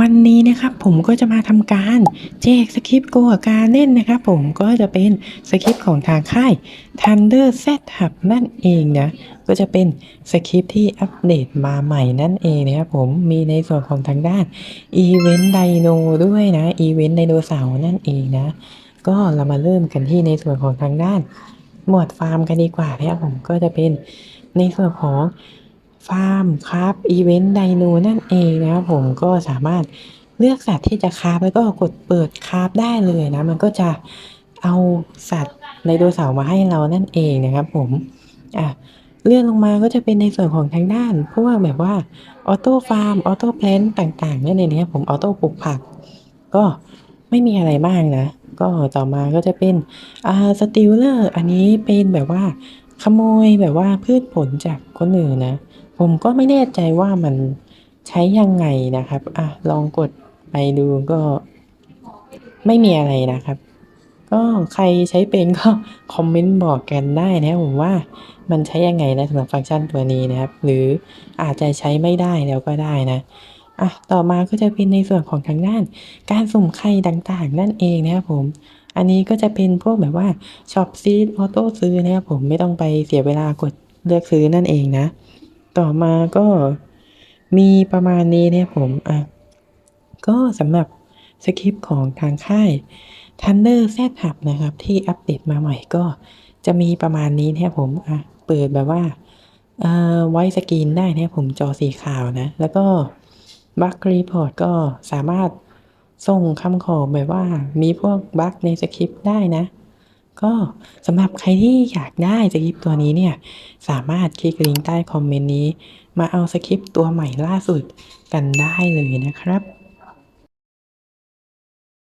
วันนี้นะครับผมก็จะมาทำการแจกสคริปต์โกกับการเล่นนะครับผมก็จะเป็นสคริปต์ของทางค่าย Thunder Z Hub นั่นเองนะก็จะเป็นสคริปต์ที่อัปเดตมาใหม่นั่นเองนะครับผมมีในส่วนของทางด้านอีเวนต์ไดโนด้วยนะอีเวนต์ไดโนเสาร์นั่นเองนะ ก็เรามาเริ่มกันที่ในส่วนของทางด้านหมวดฟาร์มกันดีกว่านะครับผมก็จะเป็นในส่วนของ ฟาร์มคราฟอีเวนต์ไดโนนั่นเองนะครับผมก็สามารถเลือกสัตว์ที่จะคราฟแล้วก็กดเปิดคราฟได้เลยนะ มันก็จะเอาสัตว์ไดโนเสาร์มาให้เรานั่นเองนะครับผมอะเลื่อนลงมาก็จะเป็นในส่วนของทางด้านพวกแบบว่าออโต้ฟาร์มออโต้แพลนต่างๆนั่นเองนะครับผมออโต้ปลูกผัก ก็ไม่มีอะไรมากนะ ก็ต่อมาก็จะเป็นอ่าสติลเลอร์อันนี้เป็นแบบว่า ขโมยแบบว่าพืชผลจากคนอื่นนะ ผมก็ไม่แน่ใจว่ามันใช้ยังไงนะครับ อะ ลองกดไปดูก็ไม่มีอะไรนะครับ ก็ใครใช้เป็นก็คอมเมนต์บอกกันได้นะผมว่ามันใช้ยังไงนะสำหรับฟังก์ชันตัวนี้นะครับ หรืออาจจะใช้ไม่ได้แล้วก็ได้นะอะต่อมาก็จะเป็นในส่วนของทางด้าน การสุ่มไข่ต่างๆ นั่นเองนะครับผม อันนี้ก็จะเป็นพวกแบบว่าช็อปซีดออโต้ซื้อนะครับผมไม่ต้องไปเสียเวลากดเลือกซื้อนั่นเองนะ ต่อมาก็มีประมาณนี้นะครับผมอะก็สำหรับสคริปต์ของทางค่าย Thunder Z Hub นะครับ ที่อัปเดตมาใหม่ก็จะมีประมาณนี้นะครับผมอะเปิดแบบว่าไว้สกรีนได้นะครับผมจอสีขาวนะ แล้วก็บัครีพอร์ตก็สามารถ ส่งคำขอแบบว่ามีพวกบั๊กในสคริปต์ได้นะ ก็สำหรับใครที่อยากได้สคริปต์ตัวนี้เนี่ย สามารถคลิกลิงก์ใต้คอมเมนต์นี้ มาเอาสคริปต์ตัวใหม่ล่าสุดกันได้เลยนะครับ